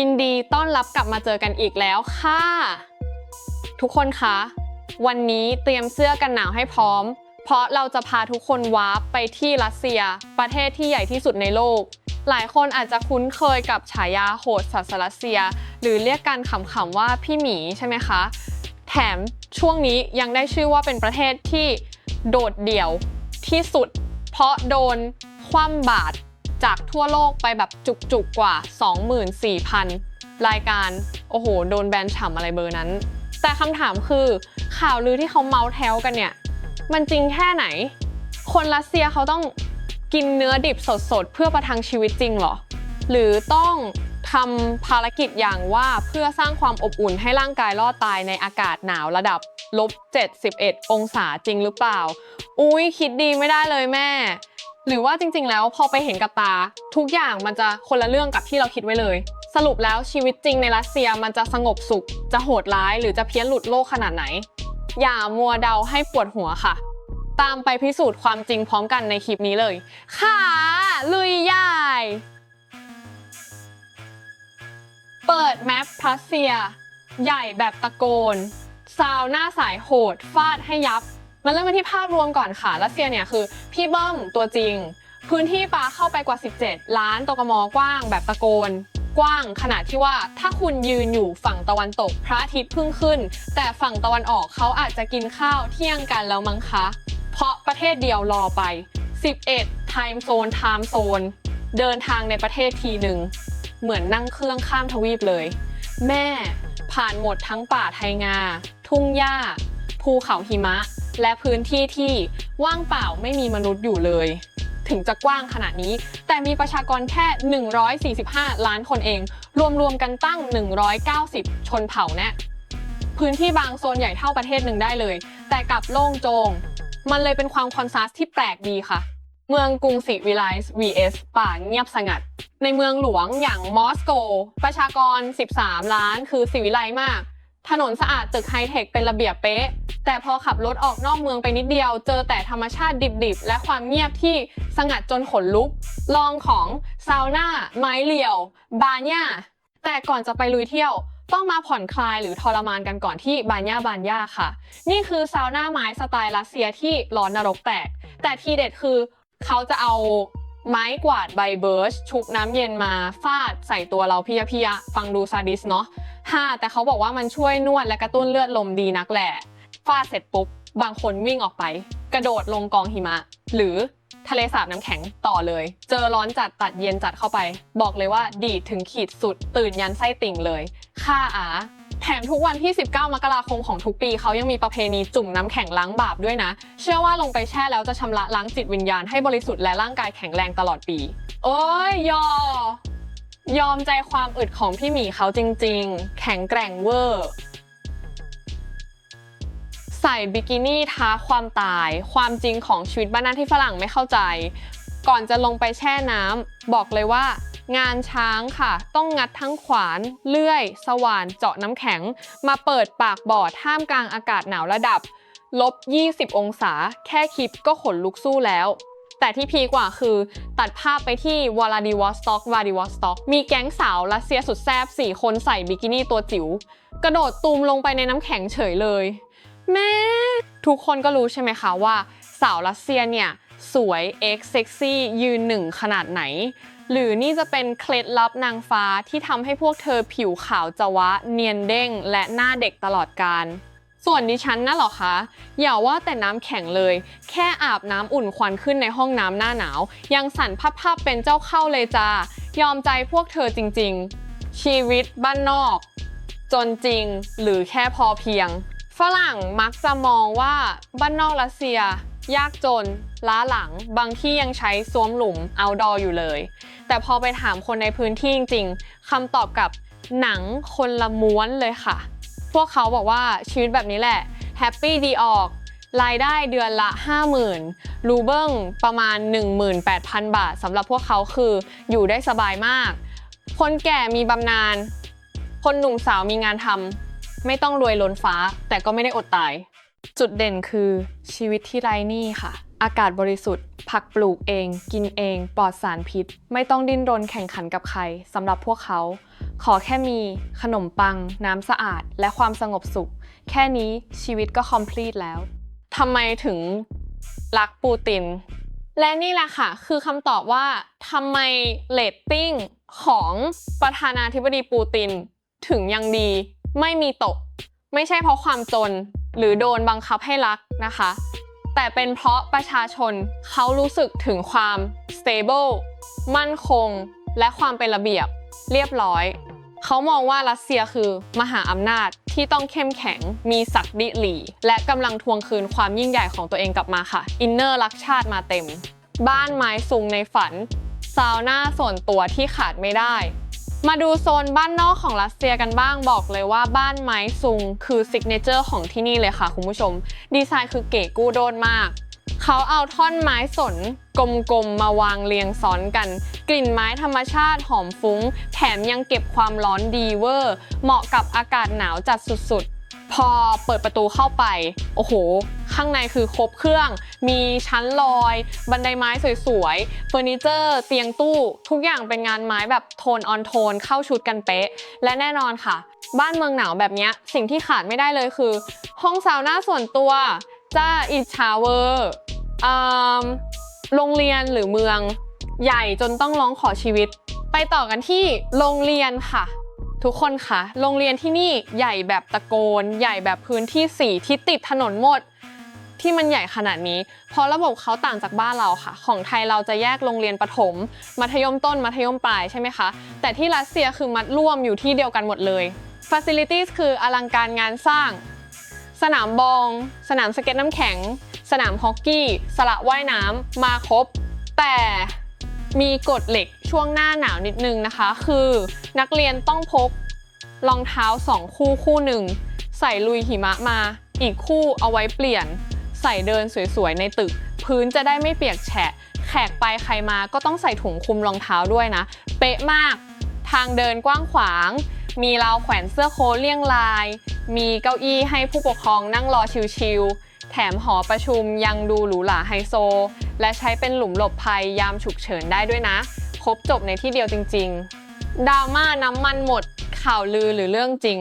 ยินดีต้อนรับกลับมาเจอกันอีกแล้วค่ะ ทุกคนคะ วันนี้เตรียมเสื้อกันหนาวให้พร้อม เพราะเราจะพาทุกคนวาร์ปไปที่รัสเซีย ประเทศที่ใหญ่ที่สุดในโลก หลายคนอาจจะคุ้นเคยกับฉายาโหดสัสรัสเซีย หรือเรียกกันขำๆว่าพี่หมีใช่ไหมคะ แถมช่วงนี้ยังได้ชื่อว่าเป็นประเทศที่โดดเดี่ยวที่สุด เพราะโดนคว่ำบาตร จากทั่วโลกไปแบบจุกๆกว่า 24,000 รายการ โอ้โห โดนแบนฉ่ำอะไรเบอร์นั้น แต่คำถามคือข่าวลือที่เขาเมาส์แถวกันเนี่ย มันจริงแค่ไหน คนรัสเซียเขาต้องกินเนื้อดิบสดๆ เพื่อประทังชีวิตจริงหรอ หรือต้องทำภารกิจอย่างว่าเพื่อสร้างความอบอุ่นให้ร่างกายรอดตายในอากาศหนาวระดับลบ71 องศาจริงหรือเปล่า อุ้ยคิดดีไม่ได้เลยแม่หรือว่าจริง ๆ แล้วพอไปเห็นกับตา ทุกอย่างมันจะคนละเรื่องกับที่เราคิดไว้เลย สรุปแล้วชีวิตจริงในรัสเซียมันจะสงบสุข จะโหดร้าย หรือจะเพี้ยนหลุดโลกขนาดไหน อย่ามัวเดาให้ปวดหัวค่ะ ตามไปพิสูจน์ความจริงพร้อมกันในคลิปนี้เลย ค่ะ ลุยยายเปิดแมปรัสเซีย ใหญ่แบบตะโกน ซาวหน้าสายโหดฟาดให้ยับ มันเริ่มกันที่ภาพรวมก่อนค่ะ รัสเซียเนี่ยคือพี่เบิ้มตัวจริง พื้นที่ปาเข้าไปกว่า 17 ล้านตกมกว้างแบบตะโกน กว้างขนาดที่ว่าถ้าคุณยืนอยู่ฝั่งตะวันตกพระอาทิตย์เพิ่งขึ้น แต่ฝั่งตะวันออกเขาอาจจะกินข้าวเที่ยงกันแล้วมั้งคะ เพราะประเทศเดียวรอไป 11 time zone time zone เดินทางในประเทศทีหนึ่งเหมือนนั่งเครื่องข้ามทวีปเลย แม่ผ่านหมดทั้งป่าไทยงา ทุ่งหญ้า ภูเขาหิมะ และพื้นที่ที่ว่างเปล่าไม่มีมนุษย์อยู่เลย ถึงจะกว้างขนาดนี้ แต่มีประชากรแค่ 145 ล้านคนเอง รวมๆกันตั้ง 190 ชนเผ่าแนะพื้นที่บางโซนใหญ่เท่าประเทศหนึ่งได้เลย แต่กลับโล่งโจง มันเลยเป็นความคอนทราสต์ที่แปลกดีค่ะ เมืองกรุงศรีวิไลซ์ vs ป่าเงียบสงัด ในเมืองหลวงอย่างมอสโก ประชากร 13 ล้านคือสิวิไลมาก ถนนสะอาดตึกไฮเทคเป็นระเบียบเป๊ะ แต่พอขับรถออกนอกเมืองไปนิดเดียว เจอแต่ธรรมชาติดิบๆ และความเงียบที่สงัดจนขนลุก ลองของซาวน่า ไม้เหลี่ยว บาญ่าแต่ก่อนจะไปลุยเที่ยว ต้องมาผ่อนคลายหรือทรมานกันก่อนที่บาญ่าบานย่าค่ะ นี่คือซาวน่าไม้สไตล์รัสเซียที่ร้อนนรกแตก แต่ทีเด็ดคือเขาจะเอา ไม้กวาดใบเบิร์ชชุบน้ำเย็นมาฟาดใส่ตัวเราพิยะพิยะ ฟังดูซาดิสเนาะฮ่าแต่เขาบอกว่ามันช่วยนวดและกระตุ้นเลือดลมดีนักแหละฟาดเสร็จปุ๊บบางคนวิ่งออกไป กระโดดลงกองหิมะ หรือทะเลสาบน้ำแข็งต่อเลย เจอร้อนจัดตัดเย็นจัดเข้าไป บอกเลยว่าดีดถึงขีดสุด ตื่นยันไส้ติ่งเลย ค่าอา แถมทุกวันที่ 19 มกราคมของทุกปีเขายังมีประเพณีจุ่มน้ำแข็งล้างบาปด้วยนะ เชื่อว่าลงไปแช่แล้วจะชำระล้างจิตวิญญาณให้บริสุทธิ์และร่างกายแข็งแรงตลอดปี โอ้ยยอ ยอมใจความอึดของพี่หมีเขาจริงๆ แข็งแกร่งเวอร์ ใส่บิกินี่ท้าความตาย ความจริงของชีวิตบ้านนาที่ฝรั่งไม่เข้าใจ ก่อนจะลงไปแช่น้ำบอกเลยว่า งานช้างค่ะ ต้องงัดทั้งขวาน เลื่อย สว่าน เจาะน้ำแข็ง มาเปิดปากบ่อท่ามกลางอากาศหนาวระดับลบ 20 องศา แค่คลิปก็ขนลุกสู้แล้ว แต่ที่พีกว่าคือ ตัดภาพไปที่วลาดิวอสต็อกวลาดิวอสต็อก มีแก๊งสาวรัสเซียสุดแซ่บ4 คนใส่บิกินี่ตัวจิ๋ว กระโดดตูมลงไปในน้ำแข็งเฉยเลย แม่ ทุกคนก็รู้ใช่ไหมคะว่า สาวรัสเซียเนี่ย สวยเอ็กเซ็กซี่ยืนหนึ่งขนาดไหน หรือนี่จะเป็นเคล็ดลับนางฟ้าที่ทำให้พวกเธอผิวขาวจวะ เนียนเด้ง และหน้าเด็กตลอดการส่วนดิฉันน่ะเหรอคะ อย่าว่าแต่น้ำแข็งเลย แค่อาบน้ำอุ่นควันขึ้นในห้องน้ำหน้าหนาว ยังสั่นพับๆเป็นเจ้าเข้าเลยจ้ายอมใจพวกเธอจริงๆ ชีวิตบ้านนอก จนจริงหรือแค่พอเพียง ฝรั่งมักจะมองว่าบ้านนอกรัสเซีย ยากจน ล้าหลัง บางที่ยังใช้สวมหลุมเอาดออยู่เลย แต่พอไปถามคนในพื้นที่จริงๆคำตอบกับหนังคนละม้วนเลยค่ะ พวกเขาบอกว่าชีวิตแบบนี้แหละแฮปปี้ดีออก รายได้เดือนละ 50,000 รูเบิ้งประมาณ 18,000 บาทสำหรับพวกเขาคืออยู่ได้สบายมาก คนแก่มีบำนาญคนหนุ่มสาวมีงานทำไม่ต้องรวยล้นฟ้าแต่ก็ไม่ได้อดตาย จุดเด่นคือชีวิตที่ไร้หนี้ค่ะ อากาศบริสุทธิ์ ผักปลูกเอง กินเอง ปลอดสารพิษ ไม่ต้องดิ้นรนแข่งขันกับใครสำหรับพวกเขา ขอแค่มีขนมปัง น้ำสะอาด และความสงบสุข แค่นี้ชีวิตก็ complete แล้วทำไมถึงรักปูติน และนี่แหละค่ะ คือคำตอบว่าทำไมเรตติ้งของประธานาธิบดีปูติน ถึงยังดี ไม่มีตก ไม่ใช่เพราะความจน หรือโดนบังคับให้รักนะคะ แต่เป็นเพราะประชาชนเขารู้สึกถึงความ stable มั่นคง และความเป็นระเบียบ เรียบร้อย เขามองว่ารัสเซียคือมหาอำนาจที่ต้องเข้มแข็ง มีศักดิหลีและกำลังทวงคืนความยิ่งใหญ่ของตัวเองกลับมาค่ะ อินเนอร์รักชาติมาเต็ม บ้านไม้สูงในฝันซาวน่าส่วนตัวที่ขาดไม่ได้ มาดูโซนบ้านนอกของรัสเซียกันบ้างบอกเลยว่าบ้านไม้ซุงคือซิกเนเจอร์ของที่นี่เลยค่ะคุณผู้ชม ดีไซน์คือเก๋กู้โดนมาก เขาเอาท่อนไม้สนกลมๆมาวางเรียงซ้อนกัน กลิ่นไม้ธรรมชาติหอมฟุ้ง แถมยังเก็บความร้อนดีเวอร์ เหมาะกับอากาศหนาวจัดสุดๆ พอเปิดประตูเข้าไป โอ้โห ข้างในคือครบเครื่อง มีชั้นลอย บันไดไม้สวยๆ เฟอร์นิเจอร์ เตียงตู้ ทุกอย่างเป็นงานไม้แบบโทนออนโทนเข้าชุดกันเป๊ะ และแน่นอนค่ะ บ้านเมืองหนาวแบบนี้สิ่งที่ขาดไม่ได้เลยคือ ห้องซาวน่าส่วนตัวจ้าอิชาเวอร์โรงเรียนหรือเมืองใหญ่จนต้องร้องขอชีวิต ไปต่อกันที่โรงเรียนค่ะ ทุกคนค่ะโรงเรียนที่นี่ใหญ่แบบตะโกน ใหญ่แบบพื้นที่สี่ที่ติดถนนหมด ที่มันใหญ่ขนาดนี้ เพราะระบบเขาต่างจากบ้านเราค่ะ ของไทยเราจะแยกโรงเรียนประถม มัธยมต้นมัธยมปลายใช่ไหมคะ แต่ที่รัสเซียคือมัดร่วมอยู่ที่เดียวกันหมดเลย Facilities คืออลังการงานสร้าง สนามบอง สนามสเก็ตน้ำแข็ง สนามฮอกกี้ สระว่ายน้ำมาครบ แต่ มีกฎเหล็กช่วงหน้าหนาวนิดนึงนะคะ คือนักเรียนต้องพกรองเท้าสองคู่คู่หนึ่ง ใส่ลุยหิมะมา อีกคู่เอาไว้เปลี่ยน ใส่เดินสวยๆ ในตึก พื้นจะได้ไม่เปียกแฉะ แขกไปใครมาก็ต้องใส่ถุงคลุมรองเท้าด้วยนะ เป๊ะมาก ทางเดินกว้างขวาง มีราวแขวนเสื้อโค้ทเลี่ยงลาย มีเก้าอี้ให้ผู้ปกครองนั่งรอชิลๆ แถมหอประชุมยังดูหรูหราไฮโซ และใช้เป็นหลุมหลบภัยยามฉุกเฉินได้ด้วยนะ ครบจบในที่เดียวจริงๆดราม่าน้ำมันหมด ข่าวลือหรือเรื่องจริง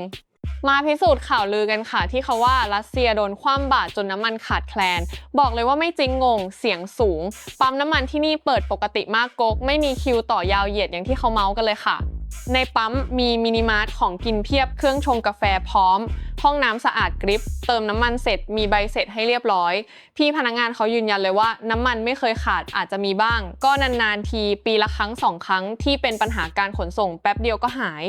มาพิสูจน์ข่าวลือกันค่ะ ที่เขาว่ารัสเซียโดนคว่ำบาตรจนน้ำมันขาดแคลน บอกเลยว่าไม่จริงงง เสียงสูง ปั๊มน้ำมันที่นี่เปิดปกติมากกก ไม่มีคิวต่อยาวเหยียดอย่างที่เขาเมาส์กันเลยค่ะ ในปั๊มมีมินิมาร์ทของกินเพียบเครื่องชงกาแฟพร้อม ห้องน้ำสะอาดกริป เติมน้ำมันเสร็จมีใบเสร็จให้เรียบร้อย พี่พนักงานเขายืนยันเลยว่าน้ำมันไม่เคยขาดอาจจะมีบ้าง ก็นานๆทีปีละครั้งสองครั้งที่เป็นปัญหาการขนส่งแป๊บเดียวก็หาย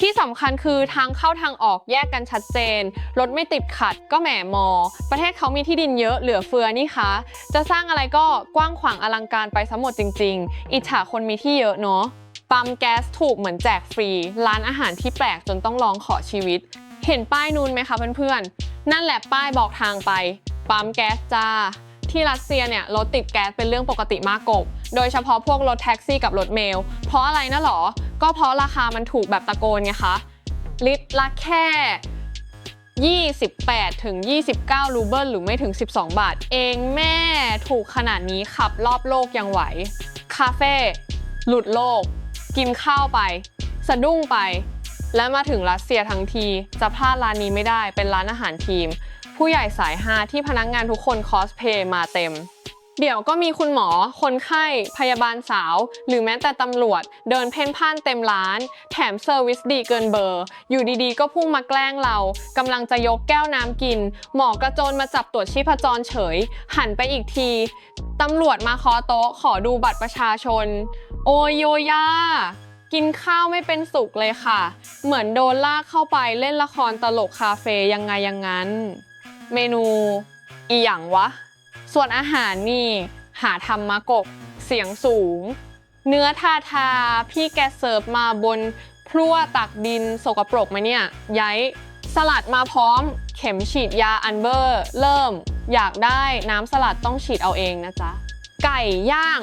ที่สำคัญคือทางเข้าทางออกแยกกันชัดเจน รถไม่ติดขัดก็แหมมอ ประเทศเขามีที่ดินเยอะเหลือเฟือนี่คะ จะสร้างอะไรก็กว้างขวางอลังการไปสมหมดจริง ๆ อิจฉาคนมีที่เยอะเนาะ ปั๊มแก๊สถูกเหมือนแจกฟรี ร้านอาหารที่แปลกจนต้องลองขอชีวิต เห็นป้ายนูนไหมคะเพื่อนๆ นั่นแหละป้ายบอกทางไป ปั๊มแก๊สจ้า ที่รัสเซียเนี่ยรถติดแก๊สเป็นเรื่องปกติมากกบ โดยเฉพาะพวกรถแท็กซี่กับรถเมล เพราะอะไรนะหรอ ก็เพราะราคามันถูกแบบตะโกนไงคะ ลิตรละแค่ 28 ถึง 29 รูเบิลหรือไม่ถึง 12 บาท เองแม่ถูกขนาดนี้ขับรอบโลกยังไหว คาเฟ่หลุดโลก กินข้าวไป สะดุ้งไป และมาถึงรัสเซียทั้งที จะพลาดร้านนี้ไม่ได้เป็นร้านอาหารทีม ผู้ใหญ่สายฮาที่พนักงานทุกคนคอสเพย์มาเต็ม เดี๋ยวก็มีคุณหมอ คนไข้ พยาบาลสาว หรือแม้แต่ตำรวจ เดินเพ่นพ่านเต็มร้าน แถมเซอร์วิสดีเกินเบอร์ อยู่ดีๆ ก็พุ่งมาแกล้งเรากำลังจะยกแก้วน้ำกิน หมอกระโจนมาจับตรวจชีพจรเฉย หันไปอีกที ตำรวจมาคาะโต๊ะขอดูบัตรประชาชน โอโยยากินข้าวไม่เป็นสุขเลยค่ะ เหมือนโดนลากเข้าไปเล่นละครตลกคาเฟ่ยังไงอยังงั้น เมนู อีหยังวะ ส่วนอาหารนี่หาทำมากบเสียงสูง เนื้อทาทาพี่แกเสิร์ฟมาบนพลั่วตักดินสกปรกไหมเนี่ยย้ายสลัดมาพร้อม เข็มฉีดยาอันเบอร์ เริ่ม อยากได้น้ำสลัดต้องฉีดเอาเองนะจ๊ะ ไก่ย่าง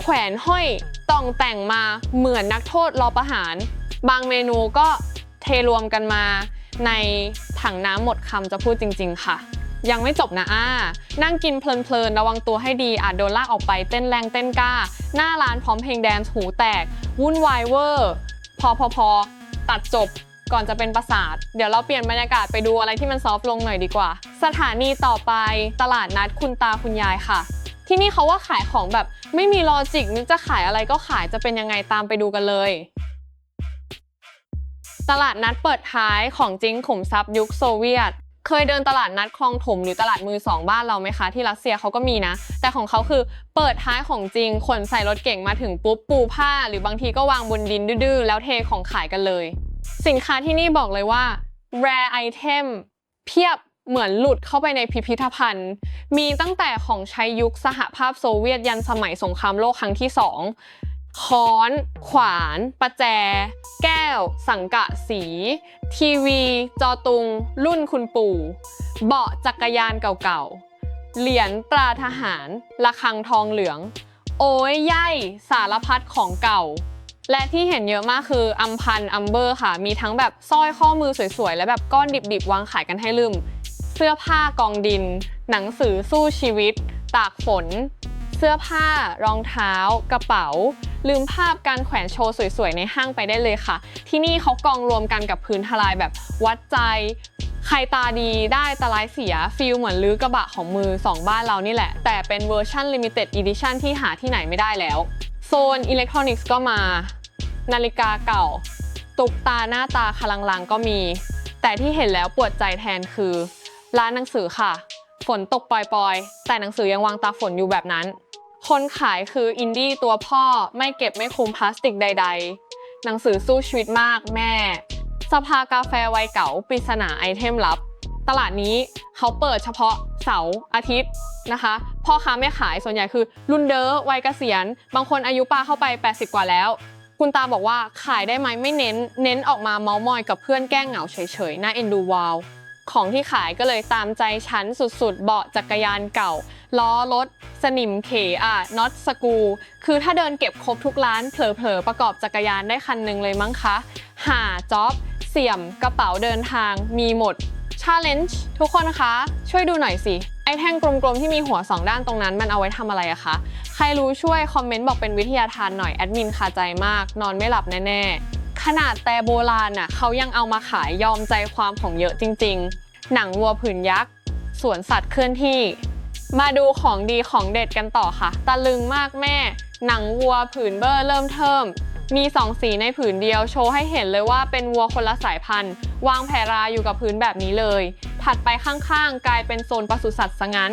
แขวนห้อยต้องแต่งมาเหมือนนักโทษรอประหาร บางเมนูก็เทรวมกันมาในถังน้ำหมดคำจะพูดจริง ๆ ค่ะ ยังไม่จบนะอ้า นั่งกินเพลินๆ ระวังตัวให้ดีอาจโดนลากออกไปเต้นแรงเต้นกล้า หน้าร้านพร้อมเพลงแดนซ์หูแตก วุ่นวายเวอร์ พอพอพอตัดจบก่อนจะเป็นปราสาท เดี๋ยวเราเปลี่ยนบรรยากาศไปดูอะไรที่มันซอฟต์ลงหน่อยดีกว่า สถานีต่อไปตลาดนัดคุณตาคุณยายค่ะ ที่นี่เขาว่าขายของแบบไม่มีลอจิกนึกจะขายอะไรก็ขายจะเป็นยังไงตามไปดูกันเลยตลาดนัดเปิดท้ายของจริงขุมทรัพย์ยุคโซเวียต เคยเดินตลาดนัดคลองถมหรือตลาดมือสองบ้านเราไหมคะที่รัสเซียเขาก็มีนะ แต่ของเขาคือเปิดท้ายของจริงขนใส่รถเก่งมาถึงปุ๊บปูผ้า หรือบางทีก็วางบนดินดื้อแล้วเทของขายกันเลย สินค้าที่นี่บอกเลยว่า rare item เพียบเหมือนหลุดเข้าไปในพิพิธภัณฑ์ มีตั้งแต่ของใช้ยุคสหภาพโซเวียตยันสมัยสงครามโลกครั้งที่สอง ค้อน ขวาน ประแจ แก้ว สังกะสี ทีวี จอตุง รุ่นคุณปู่ เบาะจักรยานเก่าๆ เหรียญตราทหารระฆังทองเหลือง โอ้ยย่ายสารพัดของเก่า และที่เห็นเยอะมากคืออัมพันอัมเบอร์ค่ะ มีทั้งแบบสร้อยข้อมือสวยๆ และแบบก้อนดิบๆ วางขายกันให้ลืม เสื้อผ้ากองดิน หนังสือสู้ชีวิต ตากฝน สื้อผ้า รองเท้า กระเป๋า ลืมภาพการแขวนโชว์สวยๆ ในห้างไปได้เลยค่ะ ที่นี่เขากองรวมกันกับพื้นทลายแบบวัดใจ ใครตาดีได้ตาลายเสียฟิลเหมือนลื้อกระบะของมือ2บ้านเรานี่แหละ แต่เป็นเวอร์ชัน Limited Edition ที่หาที่ไหนไม่ได้แล้ว โซนอิเล็กทรอนิกส์ก็มา นาฬิกาเก่า ตุกตาหน้าตาคลังลังก็มี แต่ที่เห็นแล้วปวดใจแทนคือ ร้านหนังสือค่ะฝนตกปล่อยๆ แต่หนังสือยังวางตาฝนอยู่แบบนั้น คนขายคืออินดี้ตัวพ่อไม่เก็บไม่คุมพลาสติกใด ๆ หนังสือสู้ชีวิตมากแม่ สภากาแฟวัยเก่าปริศนาไอเทมลับ ตลาดนี้เขาเปิดเฉพาะเสาร์อาทิตย์นะคะ พ่อค้าแม่ขายส่วนใหญ่คือรุ่นเดอ้อวัยเกษียณ บางคนอายุปาเข้าไป 80 กว่าแล้ว คุณตาบอกว่าขายได้ไหมไม่เน้น เน้นออกมาเมาส์มอยกับเพื่อนแกล้งเหงาเฉยๆน่าเอ็นดูวาวของที่ขายก็เลยตามใจฉันสุดๆ เบาะจักรยานเก่า ล้อรถ สนิมเขอะน็อตสกูคือถ้าเดินเก็บครบทุกร้านเผลอๆ ประกอบจักรยานได้คันหนึ่งเลยมั้งคะหาจ็อบเสี่ยมกระเป๋าเดินทางมีหมด Challenge ทุกคนคะ ช่วยดูหน่อยสิ ไอแท่งกลมๆ ที่มีหัว 2 ด้านตรงนั้นมันเอาไว้ทำอะไรอะคะ ใครรู้ช่วยคอมเมนต์บอกเป็นวิทยาทานหน่อย แอดมินคาใจมาก นอนไม่หลับแน่ ๆ ขนาดแต่โบราณน่ะเขายังเอามาขายยอมใจความของเยอะจริง ๆ หนังวัวผืนยักษ์สวนสัตว์เคลื่อนที่ มาดูของดีของเด็ดกันต่อค่ะ ตะลึงมากแม่ หนังวัวผืนเบอร์เริ่มเทิม มีสองสีในผืนเดียวโชว์ให้เห็นเลยว่าเป็นวัวคนละสายพันธุ์ วางแผ่ราอยู่กับพื้นแบบนี้เลย ถัดไปข้างๆ กลายเป็นโซนปศุสัตว์ซะงั้น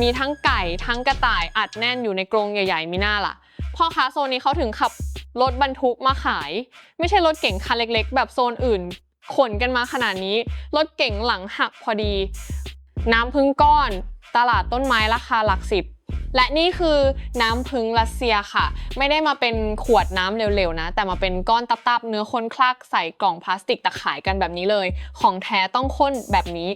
มีทั้งไก่ทั้งกระต่ายอัดแน่นอยู่ในกรงใหญ่ๆ มีหน้าล่ะ พ่อค้าโซนนี้เขาถึงขับรถบรรทุกมาขาย ไม่ใช่รถเก๋งคันเล็กๆ แบบโซนอื่น ขนกันมาขนาดนี้ รถเก๋งหลังหักพอดี น้ำพึ่งก้อน ตลาดต้นไม้ราคาหลักสิบ และนี่คือน้ำพึ่งรัสเซียค่ะ ไม่ได้มาเป็นขวดน้ำเร็วๆนะ แต่มาเป็นก้อนตับๆเนื้อข้นคลักใส่กล่องพลาสติกตะขายกันแบบนี้เลย ของแท้ต้องข้นแบบนี้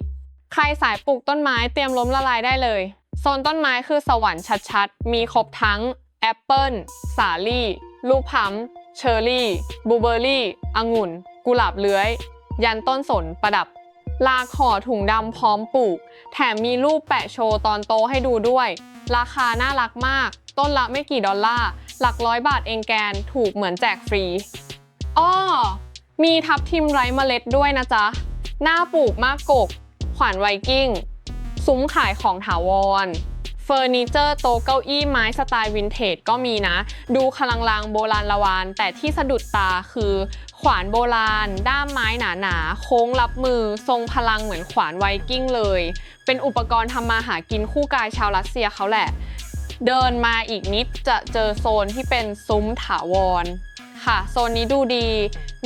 ใครสายปลูกต้นไม้เตรียมล้มละลายได้เลยโซนต้นไม้คือสวรรค์ชัดๆ มีครบทั้งแอปเปิลสาลี่ลูกพัมเชอร์รี่บลูเบอร์รี่องุ่น กุหลาบเลื้อย ยันต้นสนประดับ ลาขอถุงดำพร้อมปลูก แถมมีรูปแปะโชว์ตอนโตให้ดูด้วย ราคาน่ารักมาก ต้นละไม่กี่ดอลลาร์ หลักร้อยบาทเองแกน ถูกเหมือนแจกฟรี อ้อ มีทับทิมไร้เมล็ดด้วยนะจ๊ะ หน้าปลูกมากกก ขวานไวกิ้ง ซุ้มขายของถาวร เฟอร์นิเจอร์โต๊ะเก้าอี้ไม้สไตล์วินเทจก็มีนะ ดูคลังลางโบราณละวาน แต่ที่สะดุดตาคือ ขวานโบราณ ด้ามไม้หนาๆ โค้งรับมือ ทรงพลังเหมือนขวานไวกิ้งเลย เป็นอุปกรณ์ทำมาหากินคู่กายชาวรัสเซียเขาแหละ เดินมาอีกนิดจะเจอโซนที่เป็นซุ้มถาวรค่ะ โซนนี้ดูดี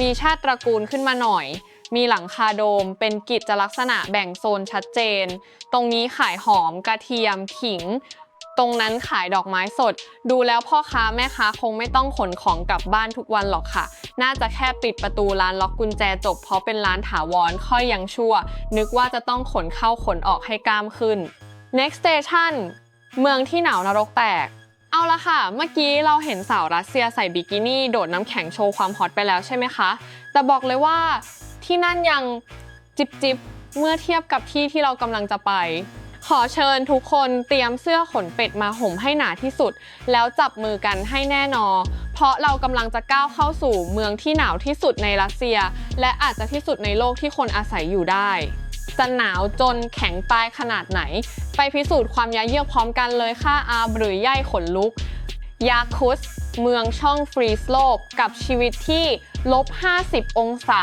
มีชาติตระกูลขึ้นมาหน่อย มีหลังคาโดม เป็นกิจลักษณะแบ่งโซนชัดเจน ตรงนี้ขายหอมกระเทียมขิง ตรงนั้นขายดอกไม้สด ดูแล้วพ่อค้าแม่ค้าคงไม่ต้องขนของกลับบ้านทุกวันหรอกค่ะ น่าจะแค่ปิดประตูร้านล็อกกุญแจจบเพราะเป็นร้านถาวรค่อยยังชั่ว นึกว่าจะต้องขนเข้าขนออกให้กล้ามขึ้น next station เมืองที่หนาวนรกแตก เอาละค่ะ เมื่อกี้เราเห็นสาวรัสเซียใส่บิกินี่ โดดน้ำแข็งโชว์ความฮอตไปแล้วใช่ไหมคะ แต่บอกเลยว่า ที่นั่นยังจิบจิบเมื่อเทียบกับที่ที่เรากำลังจะไป ขอเชิญทุกคนเตรียมเสื้อขนเป็ดมาห่มให้หนาที่สุด แล้วจับมือกันให้แน่นอนเพราะเรากำลังจะก้าวเข้าสู่เมืองที่หนาวที่สุดในรัสเซีย และอาจจะที่สุดในโลกที่คนอาศัยอยู่ได้จะหนาวจนแข็งตายขนาดไหน ไปพิสูจน์ความยาเยือกพร้อมกันเลยค่ะอาหรือย่ายขนลุก ยาคุส เมืองช่องฟรีสโลปกับชีวิตที่ลบ 50 องศา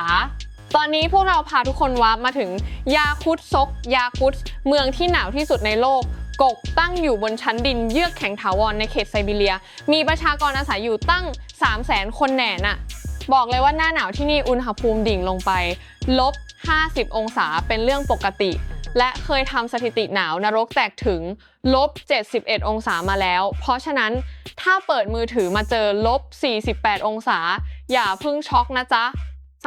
ตอนนี้พวกเราพาทุกคนวาร์ปมาถึงยาคุตซก ยาคุตเมืองที่หนาวที่สุดในโลก กกตั้งอยู่บนชั้นดินเยือกแข็งถาวรในเขตไซบีเรีย มีประชากรอาศัยอยู่ตั้ง 3 0 0แสนคนแน่น่ะ บอกเลยว่าหน้าหนาวที่นี่อุณหภูมิดิ่งลงไป ลบ 50 องศาเป็นเรื่องปกติ และเคยทำสถิติหนาวนรกแตกถึง ลบ 71 องศามาแล้ว เพราะฉะนั้นถ้าเปิดมือถือมาเจอลบ 48 องศา อย่าเพิ่งช็อกนะจ๊ะ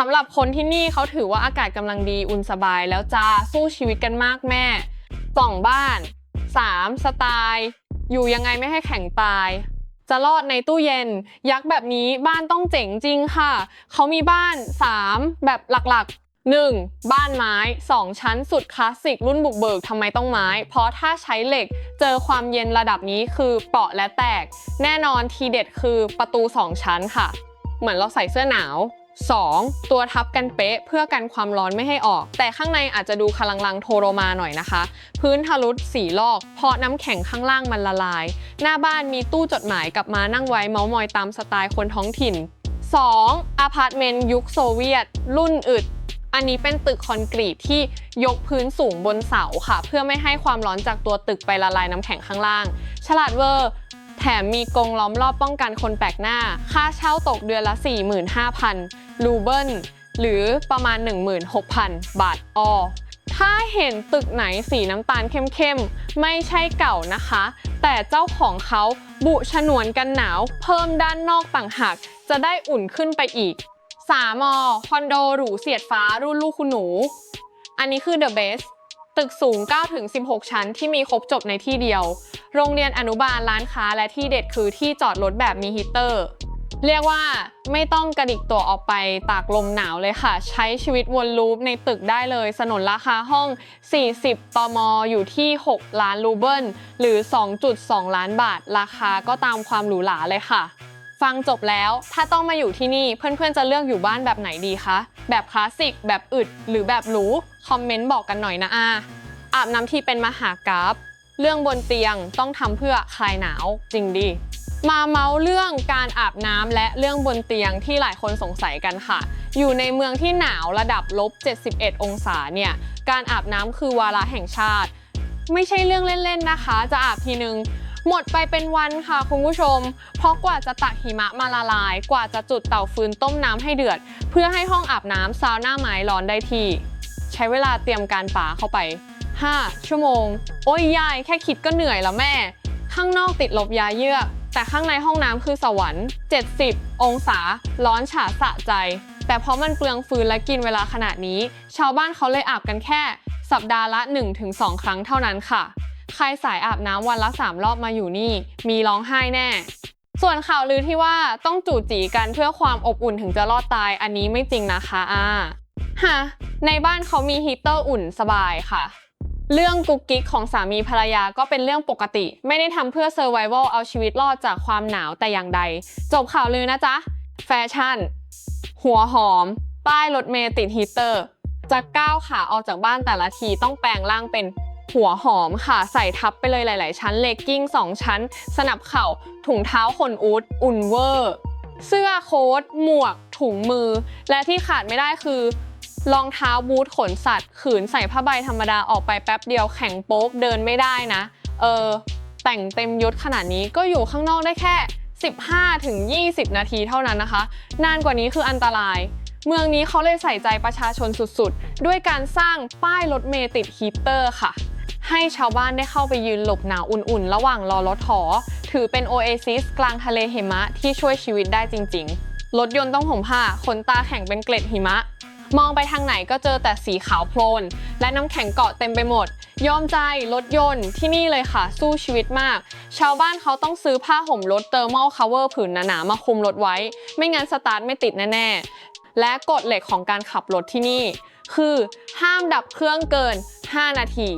สำหรับคนที่นี่เขาถือว่าอากาศกำลังดีอุ่นสบายแล้วจ้าสู้ชีวิตกันมากแม่2บ้าน 3 สไตล์อยู่ยังไงไม่ให้แข็งตาย จะรอดในตู้เย็น ยักษ์แบบนี้บ้านต้องเจ๋งจริงค่ะ เขามีบ้าน 3 แบบหลักๆ 1. บ้านไม้ 2 ชั้นสุดคลาสสิกรุ่นบุกเบิกทำไมต้องไม้ เพราะถ้าใช้เหล็กเจอความเย็นระดับนี้คือเปราะและแตก แน่นอนทีเด็ดคือประตู 2 ชั้นค่ะ เหมือนเราใส่เสื้อหนาว 2. ตัวทับกันเป๊ะเพื่อกันความร้อนไม่ให้ออก แต่ข้างในอาจจะดูคลังลังโทโรมาหน่อยนะคะ พื้นทะลุสีลอก เพราะน้ำแข็งข้างล่างมันละลาย หน้าบ้านมีตู้จดหมายกับมานั่งไว้เมาส์มอยตามสไตล์คนท้องถิ่น 2. อพาร์ตเมนต์ยุคโซเวียต รุ่นอึด อันนี้เป็นตึกคอนกรีตที่ยกพื้นสูงบนเสาค่ะ เพื่อไม่ให้ความร้อนจากตัวตึกไปละลายน้ำแข็งข้างล่าง ฉลาดเวอร์ แถมมีกรงล้อมรอบป้องกันคนแปลกหน้า ค่าเช่าตกเดือนละ 45,000 รูเบิลหรือประมาณ 16,000 บาทออถ้าเห็นตึกไหนสีน้ำตาลเข้มๆ ไม่ใช่เก่านะคะ แต่เจ้าของเขาบุฉนวนกันหนาว เพิ่มด้านนอกต่างหาก จะได้อุ่นขึ้นไปอีก 3มอคอนโดหรูเสียดฟ้ารุ่นลูกคุณหนู อันนี้คือ The Best ตึกสูง 9-16 ชั้นที่มีครบจบในที่เดียว โรงเรียนอนุบาลร้านค้าและที่เด็ดคือที่จอดรถแบบมีฮีเตอร์ เรียกว่าไม่ต้องกระดิกตัวออกไปตากลมหนาวเลยค่ะ ใช้ชีวิตวนลูปในตึกได้เลย สนนราคาห้อง 40 ตมอยู่ที่ 6 ล้านรูเบิลหรือ 2.2 ล้านบาท ราคาก็ตามความหรูหราเลยค่ะฟังจบแล้ว ถ้าต้องมาอยู่ที่นี่ เพื่อนๆ จะเลือกอยู่บ้านแบบไหนดีคะ แบบคลาสสิก แบบอึด หรือแบบหรู คอมเมนต์บอกกันหน่อยนะอาอาบน้ำทีเป็นมหากราบเรื่องบนเตียงต้องทำเพื่อคลายหนาวจริงดิมาเมาส์เรื่องการอาบน้ำและเรื่องบนเตียงที่หลายคนสงสัยกันค่ะ อยู่ในเมืองที่หนาวระดับลบ 71 องศาเนี่ย การอาบน้ำคือวาระแห่งชาติ ไม่ใช่เรื่องเล่นๆนะคะ จะอาบทีนึงหมดไปเป็นวันค่ะคุณผู้ชม เพราะกว่าจะตักหิมะมาละลาย กว่าจะจุดเตาฟืนต้มน้ำให้เดือด เพื่อให้ห้องอาบน้ำซาวน่าไม้ร้อนได้ที่ ใช้เวลาเตรียมการป่าเข้าไป 5 ชั่วโมง โอ้ยยายแค่คิดก็เหนื่อยแล้วแม่ ข้างนอกติดลบยาเยือก แต่ข้างในห้องน้ำคือสวรรค์ 70 องศา ร้อนฉาสะใจ แต่เพราะมันเปลืองฟืนและกินเวลาขนาดนี้ ชาวบ้านเขาเลยอาบกันแค่ สัปดาห์ละ 1-2 ครั้งเท่านั้นค่ะ ใครสายอาบน้ำวันละ 3 รอบมาอยู่นี่ มีร้องไห้แน่ส่วนข่าวลือที่ว่าต้องจู่จีกันเพื่อความอบอุ่นถึงจะรอดตายอันนี้ไม่จริงนะคะอ่า ฮะ ในบ้านเขามีฮีตเตอร์อุ่นสบายค่ะ เรื่องกุ๊กกิ๊กของสามีภรรยาก็เป็นเรื่องปกติ ไม่ได้ทำเพื่อเซอร์ไวเวลเอาชีวิตรอดจากความหนาวแต่อย่างใด จบข่าวลือนะจ๊ะ แฟชั่น หัวหอม ป้ายรถเมล์ติดฮีตเตอร์ จะก้าวขาออกจากบ้านแต่ละทีต้องแปลงร่างเป็นหัวหอมค่ะ ใส่ทับไปเลยหลาย ๆ ชั้นเลกกิ้ง 2 ชั้น สนับเข่า ถุงเท้าขนอูดอุ่นเวอร์ เสื้อโค้ทหมวก ถุงมือ และที่ขาดไม่ได้คือ รองเท้าบูทขนสัตว์ ขืนใส่ผ้าใบธรรมดาออกไปแป๊บเดียวแข็งโป๊กเดินไม่ได้นะ เออ แต่งเต็มยศขนาดนี้ก็อยู่ข้างนอกได้แค่ 15ถึง20 นาทีเท่านั้นนะคะ นานกว่านี้คืออันตราย เมืองนี้เขาเลยใส่ใจประชาชนสุดๆ ด้วยการสร้างป้ายรถเมล์ติดฮีเตอร์ค่ะ ให้ชาวบ้านได้เข้าไปยืนหลบหนาวอุ่นๆ ระหว่างรอรถถอถือเป็นโอเอซิสกลางทะเลหิมะที่ช่วยชีวิตได้จริงๆ รถยนต์ต้องห่มผ้าขนตาแข็งเป็นเกล็ดหิมะ มองไปทางไหนก็เจอแต่สีขาวโพลน และน้ำแข็งเกาะเต็มไปหมด ยอมใจรถยนต์ที่นี่เลยค่ะ สู้ชีวิตมาก ชาวบ้านเขาต้องซื้อผ้าห่มรถเตอร์ม l ลคาเวอร์ผืนหนาๆมาคุมรถไว้ ไม่งั้นสตาร์ทไม่ติดแน่ๆ และกฎเหล็กของการขับรถที่นี่ คือห้ามดับเครื่องเกิน 5 นาที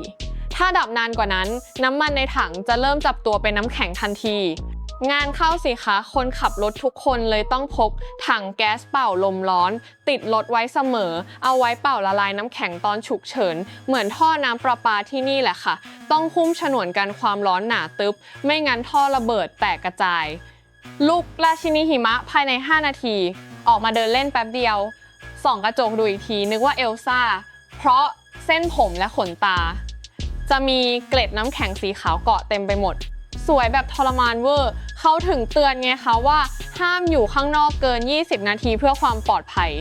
ถ้าดับนานกว่านั้น น้ำมันในถังจะเริ่มจับตัวเป็นน้ำแข็งทันที งานเข้าสิคะ คนขับรถทุกคนเลยต้องพกถังแก๊สเป่าลมร้อน ติดรถไว้เสมอ เอาไว้เป่าละลายน้ำแข็งตอนฉุกเฉิน เหมือนท่อน้ำประปาที่นี่แหละค่ะ ต้องคุ้มฉนวนกันความร้อนหนาตึบไม่งั้นท่อระเบิดแตกกระจาย ลูกราชินีหิมะภายใน 5 นาที ออกมาเดินเล่นแป๊บเดียวส่องกระจกดูอีกทีนึกว่าเอลซ่า เพราะเส้นผมและขนตา จะมีเกล็ดน้ำแข็งสีขาวเกาะเต็มไปหมด สวยแบบทรมานเวอร์ เขาถึงเตือนไงคะว่า ห้ามอยู่ข้างนอกเกิน 20 นาทีเพื่อความปลอดภัย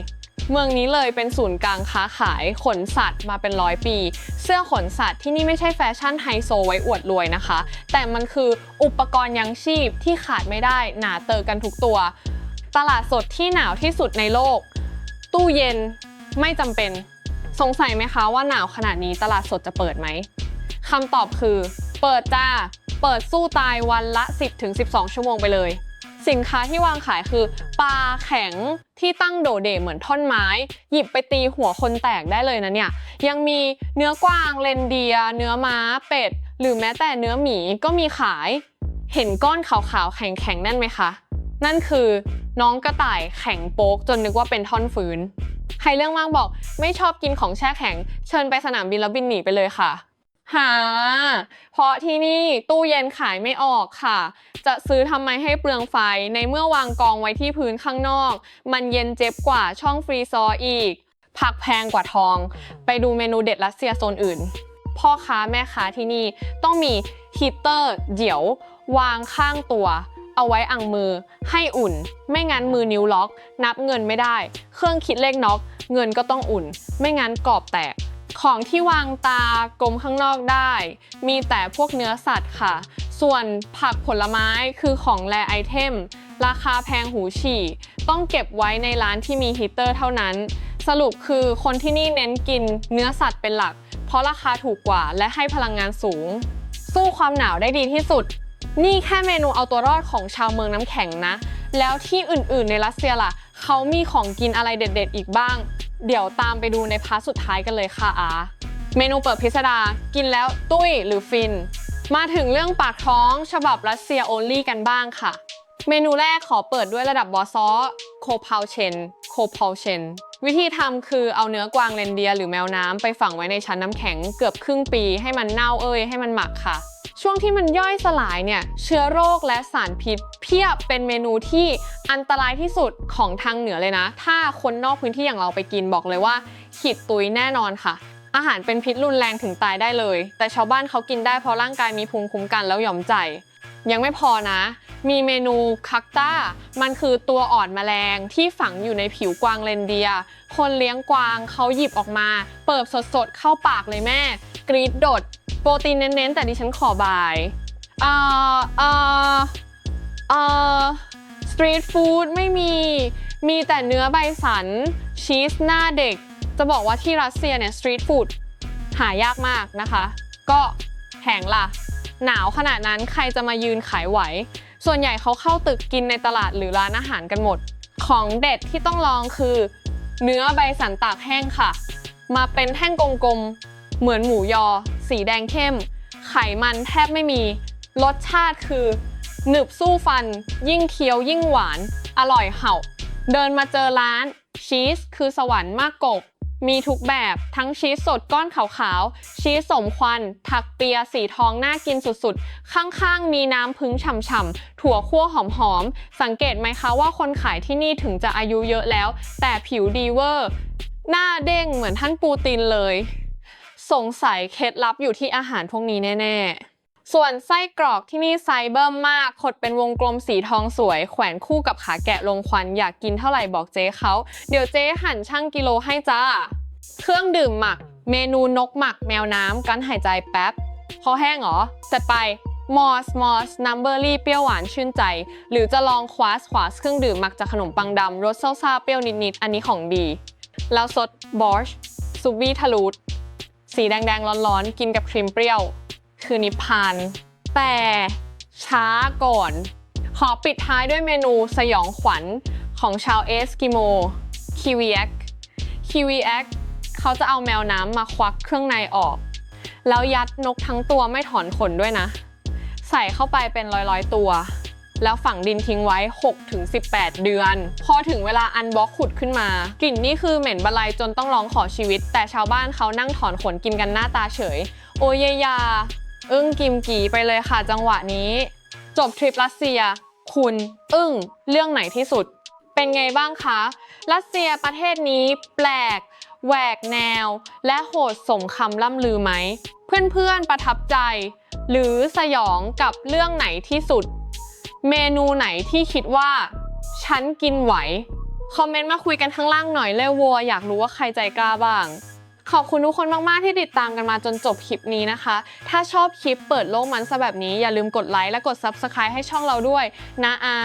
เมืองนี้เลยเป็นศูนย์กลางค้าขายขนสัตว์มาเป็นร้อยปี เสื้อขนสัตว์ที่นี่ไม่ใช่แฟชั่นไฮโซไว้อวดรวยนะคะ แต่มันคืออุปกรณ์ยังชีพที่ขาดไม่ได้หนาเตอกันทุกตัว ตลาดสดที่หนาวที่สุดในโลก ตู้เย็นไม่จำเป็น สงสัยไหมคะว่าหนาวขนาดนี้ตลาดสดจะเปิดไหมคำตอบคือ เปิดจ้า เปิดสู้ตายวันละ 10-12 ชั่วโมงไปเลย สินค้าที่วางขายคือปลาแข็งที่ตั้งโดดเด่เหมือนท่อนไม้ หยิบไปตีหัวคนแตกได้เลยนะเนี่ย ยังมีเนื้อกวางเลนเดีย เนื้อม้าเป็ด หรือแม้แต่เนื้อหมีก็มีขาย เห็นก้อนขาวๆแข็งๆนั่นไหมคะ นั่นคือน้องกระต่ายแข็งโป๊กจนนึกว่าเป็นท่อนฟืนใครเรื่องว่างบอกไม่ชอบกินของแช่แข็ง เชิญไปสนามบินแล้วบินหนีไปเลยค่ะ หา เพราะที่นี่ตู้เย็นขายไม่ออกค่ะ จะซื้อทำไมให้เปลืองไฟในเมื่อวางกองไว้ที่พื้นข้างนอก มันเย็นเจ็บกว่าช่องฟรีซอร์อีก ผักแพงกว่าทอง ไปดูเมนูเด็ดรัสเซียโซนอื่น พ่อค้าแม่ค้าที่นี่ต้องมีฮีเตอร์เดี่ยว วางข้างตัว เอาไว้อังมือ ให้อุ่น ไม่งั้นมือนิ้วล็อก นับเงินไม่ได้ เครื่องคิดเลขน็อก เงินก็ต้องอุ่น ไม่งั้นกรอบแตก ของที่วางตากลมข้างนอกได้ มีแต่พวกเนื้อสัตว์ค่ะ ส่วนผักผลไม้คือของแรไอเทม ราคาแพงหูฉี่ ต้องเก็บไว้ในร้านที่มีฮีเตอร์เท่านั้น สรุปคือคนที่นี่เน้นกินเนื้อสัตว์เป็นหลัก เพราะราคาถูกกว่าและให้พลังงานสูง สู้ความหนาวได้ดีที่สุด นี่แค่เมนูเอาตัวรอดของชาวเมืองน้ำแข็งนะ แล้วที่อื่นๆในรัสเซียล่ะ เขามีของกินอะไรเด็ด ๆ อีกบ้าง เดี๋ยวตามไปดูในพาร์ทสุดท้ายกันเลยค่ะอาเมนูเปิดพิสดารกินแล้วตุ้ยหรือฟิน มาถึงเรื่องปากท้องฉบับรัสเซียโอลี่กันบ้างค่ะ เมนูแรกขอเปิดด้วยระดับบอซอโคพาวเชนโคพาวเชนวิธีทำคือเอาเนื้อกวางเรนเดียร์หรือแมวน้ำไปฝังไว้ในชั้นน้ำแข็งเกือบครึ่งปีให้มันเน่าเอ้ยให้มันหมักค่ะ ช่วงที่มันย่อยสลายเนี่ยเชื้อโรคและสารพิษ เพียบเป็นเมนูที่อันตรายที่สุดของทางเหนือเลยนะ ถ้าคนนอกพื้นที่อย่างเราไปกินบอกเลยว่า ขีดตุยแน่นอนค่ะ อาหารเป็นพิษรุนแรงถึงตายได้เลย แต่ชาวบ้านเขากินได้เพราะร่างกายมีภูมิคุ้มกันแล้วยอมใจ ยังไม่พอนะ มีเมนูคักต้า มันคือตัวอ่อนแมลงที่ฝังอยู่ในผิวกวางเรนเดีย คนเลี้ยงกวางเขาหยิบออกมา เปิบสดๆเข้าปากเลยแม่ กรีดโดด โปรตีนเน้นๆ แต่ดิฉันขอบายเอ่อเอ่อเอ่อสตรีทฟู้ดไม่มี มีแต่เนื้อใบสัน ชีสหน้าเด็ก จะบอกว่าที่รัสเซียเนี่ยสตรีทฟู้ดหายากมากนะคะ ก็แพงล่ะ หนาวขนาดนั้นใครจะมายืนขายไหว ส่วนใหญ่เขาเข้าตึกกินในตลาดหรือร้านอาหารกันหมด ของเด็ดที่ต้องลองคือ เนื้อใบสันตากแห้งค่ะ มาเป็นแท่งกลมๆ เหมือนหมูยอ สีแดงเข้ม ไขมันแทบไม่มี รสชาติคือ หนึบสู้ฟัน ยิ่งเคี้ยวยิ่งหวาน อร่อยเห่า เดินมาเจอร้าน ชีสคือสวรรค์มากกบ มีทุกแบบทั้งชีสสดก้อนขาวๆ ชีสสมควัน ถักเปียสีทองน่ากินสุดๆ ข้างๆ มีน้ำพึ่งฉ่ำๆ ถั่วคั่วหอมๆ สังเกตไหมคะว่าคนขายที่นี่ถึงจะอายุเยอะแล้ว แต่ผิวดีเวอร์ หน้าเด้งเหมือนท่านปูตินเลย สงสัยเคล็ดลับอยู่ที่อาหารพวกนี้แน่ๆ ส่วนไส้กรอกที่นี่ไซเบิ่มมากขดเป็นวงกลมสีทองสวย แขวนคู่กับขาแกะลงควันอยากกินเท่าไหร่บอกเจ๊เขา เดี๋ยวเจ๊หั่นช่างกิโลให้จ้า เครื่องดื่มหมัก เมนูนกหมักแมวน้ำกันหายใจแป๊บคอแห้งเหรอจัดไปมอสมอสนัมเบอรี่เปรี้ยวหวานชื่นใจ หรือจะลองควาสควาสเครื่องดื่มหมักจากขนมปังดำรสซ่าๆเปรี้ยวนิดๆ อันนี้ของดี แล้วสดบอชซูบี้ทะลูด สีแดงๆ ร้อนๆ กินกับครีมเปรี้ยว คือนิพพาน แต่ช้าก่อน ขอปิดท้ายด้วยเมนูสยองขวัญของชาวเอสกิโมคิวีแอคคิวีแอคเขาจะเอาแมวน้ำมาควักเครื่องในออก แล้วยัดนกทั้งตัวไม่ถอนขนด้วยนะ ใส่เข้าไปเป็นร้อยๆตัว แล้วฝังดินทิ้งไว้ 6-18 เดือน พอถึงเวลาอันบล็อกขุดขึ้นมา กลิ่นนี่คือเหม็นบะไลจนต้องร้องขอชีวิต แต่ชาวบ้านเขานั่งถอนขนกินกันหน้าตาเฉย โอเยยา อึ้งกิมกีไปเลยค่ะจังหวะนี้ จบทริปรัสเซีย คุณ อึ้ง เรื่องไหนที่สุด เป็นไงบ้างคะ รัสเซียประเทศนี้แปลกแหวกแนว และโหดสมคำล่ำลือไหม เพื่อนๆประทับใจ หรือสยองกับเรื่องไหนที่สุด เมนูไหนที่คิดว่าฉันกินไหว คอมเมนต์มาคุยกันข้างล่างหน่อยเลยวัว อยากรู้ว่าใครใจกล้าบ้าง ขอบคุณทุกคนมาก ๆ ที่ติดตามกันมาจนจบคลิปนี้นะคะ ถ้าชอบคลิปเปิดโลกมันซะแบบนี้ อย่าลืมกดไลค์และกด Subscribe ให้ช่องเราด้วยนะอา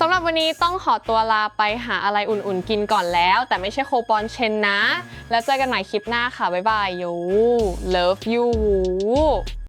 สำหรับวันนี้ต้องขอตัวลาไปหาอะไรอุ่น ๆ กินก่อนแล้ว แต่ไม่ใช่โคปอนเชนนะ แล้วเจอกันใหม่คลิปหน้าค่ะบ๊ายบายยู love you